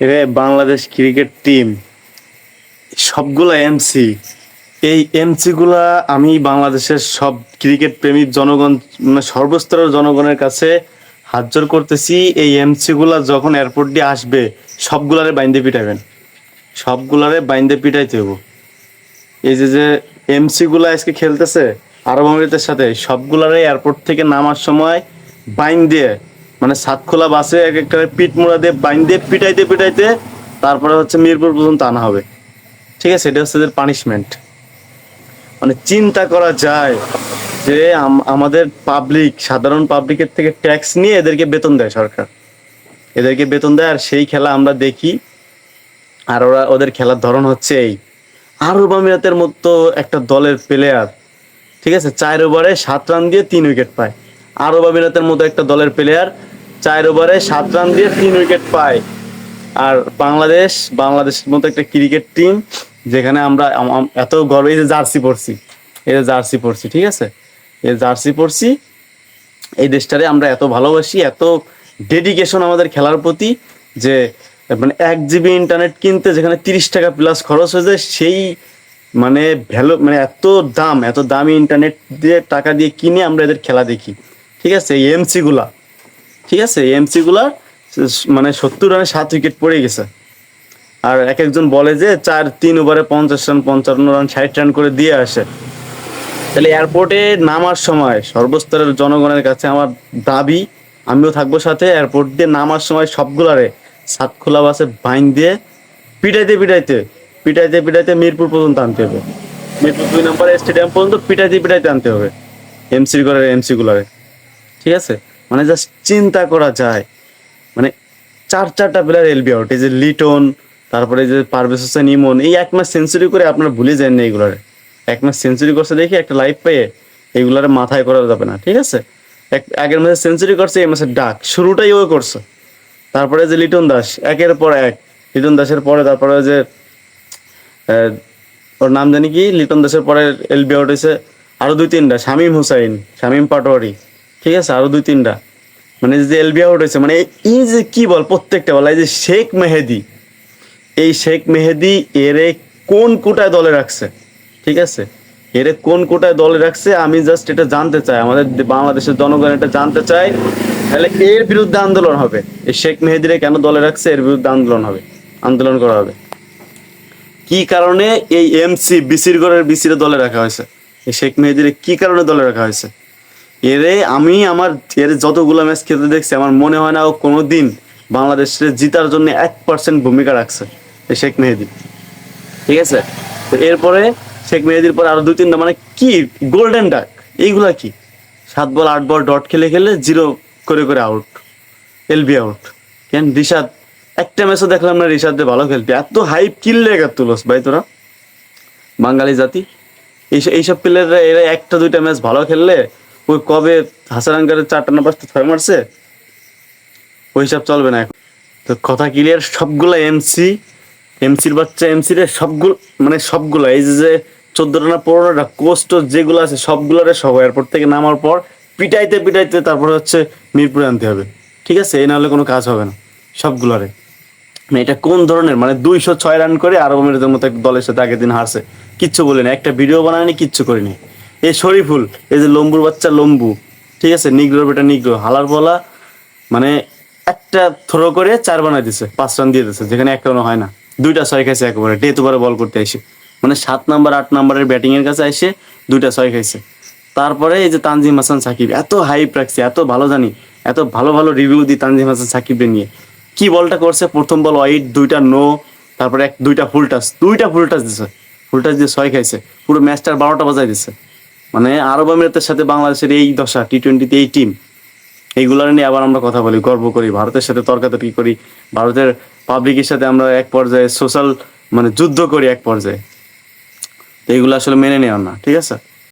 এরে Bangladesh cricket team, সবগুলা MC এই এমসি গুলা আমি বাংলাদেশের সব ক্রিকেট প্রেমিক জনগণ মানে সর্বস্তরের জনগণের কাছে হাত জোর করতেছি। এই এমসি গুলা যখন এয়ারপোর্ট দিয়ে আসবে, সবগুলারে বাইন্দে পিটাবেন। সবগুলারে বাইন্দে পিটাইতে হব এই যে যে এমসি গুলা আজকে খেলতেছে, আরব আমিরাতের সাথে, সবগুলারে এয়ারপোর্ট থেকে নামার সময় বাইন দিয়ে মানে সাতখোলা বাসে এক একটা পিট মোড়া দিয়ে বাইন দিয়ে পিটাইতে পিটাইতে তারপরে হচ্ছে মিরপুর পর্যন্ত আনা হবে। ঠিক আছে? এটা হচ্ছে পানিশমেন্ট মানে চিন্তা করা যায় যে আমাদের পাবলিক সাধারণ পাবলিকের থেকে ট্যাক্স নিয়ে এদেরকে বেতন দেয় সরকার। এদেরকে বেতন দেয় আর সেই খেলা আমরা দেখি। আর ওরা, ওদের খেলার ধরন হচ্ছে এই। আরব আমিরাতের মতো একটা দলের প্লেয়ার ঠিক আছে? চার ওভারে সাত রান দিয়ে তিন উইকেট পায়। আরব আমিরাতের মতো একটা দলের প্লেয়ার চার ওভারে সাত রান দিয়ে তিন উইকেট পায়। আর বাংলাদেশ, বাংলাদেশের মতো একটা ক্রিকেট টিম যেখানে আমরা আম- আম- এত গর্ব এই যে জার্সি পরছি, এই যে জার্সি পরছি, ঠিক আছে? এই জার্সি পরছি, এই দেশটারে আমরা এত ভালোবাসি, এত ডেডিকেশন আমাদের খেলার প্রতি যে মানে এক জিবি ইন্টারনেট কিনতে যেখানে তিরিশ টাকা প্লাস খরচ হয়ে যায়, সেই মানে ভ্যালু মানে এত দাম, এত দামি ইন্টারনেট দিয়ে, টাকা দিয়ে কিনে আমরা এদের খেলা দেখি। ঠিক আছে? এই এমসি গুলা। ঠিক আছে এমসি গুলা মানে সত্তর রানে সাত উইকেট পড়ে গেছে। আর এক একজন বলে যে চার তিন ওভারে পঞ্চাশ রান, পঞ্চান্ন রান, ষাট রান করে দিয়ে আসে। তাহলে এয়ারপোর্টে নামার সময় সর্বস্তরের জনগণের কাছে আমার দাবি, আমিও থাকব সাথে এয়ারপোর্ট দিয়ে নামার সময় সবগুলারে সাত খোলা বাসে বাইন দিয়ে পিটাইতে পিটাইতে পিটাইতে পিটাইতে মিরপুর পর্যন্ত আনতে হবে। মিরপুর দুই নম্বর স্টেডিয়াম পর্যন্ত পিটাইতে পিটাইতে আনতে হবে। এমসি করে এমসি গুলারে ঠিক আছে? মানে জাস্ট চিন্তা করা যায়। মানে চার চারটা প্লেয়ার এলবি আউট এই যে লিটন তারপরে যে পারভেজ হোসেন ইমন এই এক মাস সেঞ্চুরি করে আপনারা ভুলে যান এইগুলারে এক মাস সেঞ্চুরি করছে দেখি একটা লাইফ পেয়ে এইগুলারে মাথায় করা যাবে না, ঠিক আছে? এক, আগের মাসে সেঞ্চুরি করছে, এই মাসে ডাক, শুরুটাই ও করছে। তারপরে যে লিটন দাস, একের পর এক। লিটন দাসের পরে তারপরে যে ওর নাম জানি কি? লিটন দাসের পরে এলবি আউট হয়েছে আরও দুই তিনটা শামীম হুসাইন, শামীম পাটোয়ারি। ঠিক আছে? আরও দুই, তিনটা। মানে যে এলবি আউট হয়েছে মানে এই যে কি বল, প্রত্যেকটা বল, এই যে শেখ মেহেদি, এই শেখ মেহেদি এরে কোন কোটায় দলে রাখছে? ঠিক আছে? এরে কোন কোটায় দলে রাখছে? আমি জাস্ট এটা জানতে চাই। আমাদের বাংলাদেশের জনগণ এটা জানতে চাই তাহলে এর বিরুদ্ধে আন্দোলন হবে। এই শেখ মেহেদিরে কেন দলে রাখছে? এর বিরুদ্ধে আন্দোলন হবে। আন্দোলন করা হবে। কি কারণে এই এমসি বিসির গড়ের বিসির দলে রাখা হয়েছে? এই শেখ মেহেদিরে কি কারণে দলে রাখা হয়েছে? এরে আমি আমার এর যতগুলো ম্যাচ খেলতে দেখছি, আমার মনে হয় না ও কোনোদিন বাংলাদেশের জিতার জন্য এক পার্সেন্ট ভূমিকা রাখছে। শেখ মেহেদি। ঠিক আছে? তো এরপরে শেখ মেহেদির পরে আরও দুই তিনটা মানে কি গোল্ডেন ডাক এইগুলা কি? সাত বল, আট বল ডট খেলে খেলে জিরো করে করে আউট এলবি আউট কেন? রিশাদ, একটা ম্যাচও দেখলাম না রিশাদ ভালো খেলতে। এত হাইপ কিনলে একার তুলস ভাই তোরা? বাঙালি জাতি। এইসব এইসব প্লেয়াররা এরা একটা দুইটা ম্যাচ ভালো খেললে ওই কবে হাসারাঙ্গারের চারটা না পাঁচটা ছয় মারছে, ওই হিসাব চলবে না এখন। তো কথা ক্লিয়ার সবগুলা এমসি এমসির বাচ্চা এমসি রে সবগুলো মানে সবগুলা, এই যে চোদ্দটা না পনেরোটা কোস্ট যেগুলো আছে, সবগুলারে সব এয়ারপোর্ট থেকে নামার পর পিটাইতে পিটাইতে তারপরে হচ্ছে মিরপুরে আনতে হবে। ঠিক আছে? এই না হলে কোনো কাজ হবে না, সবগুলারে। মানে এটা কোন ধরনের? মানে দুইশো ছয় রান করে আরব আমিরাতের মতো এক দলের সাথে আগের দিন হারছে। কিচ্ছু বলিনি, একটা ভিডিও বানায়নি, কিচ্ছু করিনি। এই শরীফুল, এই যে লম্বুর বাচ্চা লম্বু, ঠিক আছে? নিগ্রোর বেটা নিগ্রো হালার বলা মানে একটা থ্রো করে চার বানাই দিছে, পাঁচ রান দিয়ে দিছে, যেখানে এক রানও হয় না। দুইটা ছয় খাইছে একেবারে, ডে দুবারে বল করতে এসে মানে সাত নাম্বার, আট নাম্বারের ব্যাটিং এর কাছে এসে দুইটা ছয় খাইছে। তারপরে এই যে তানজিম হাসান সাকিব, এত হাইপ রাখছে, এত ভালো জানি, এত ভালো ভালো রিভিউ দিই তানজিম হাসান সাকিবকে নিয়ে। কি বলটা করছে? প্রথম বল ওয়াইট দুইটা নো তারপরে এক, দুইটা ফুল টাচ দুইটা ফুল টাচ দিছে। ফুল টাচ দিয়ে ছয় খাইছে, পুরো ম্যাচটার বারোটা বাজাই দিছে। মানে আরব আমিরাতের সাথে বাংলাদেশের এই দশা টি টোয়েন্টিতে এই টিম এইগুলো নিয়ে আবার আমরা কথা বলি, গর্ব করি। ভারতের সাথে তর্কাতর্কি করি। ভারতের পাবলিকের সাথে আমরা এক পর্যায়ে সোশ্যাল মানে যুদ্ধ করি এক পর্যায়ে। তো এইগুলো আসলে মেনে নেওয়ার না, ঠিক আছে?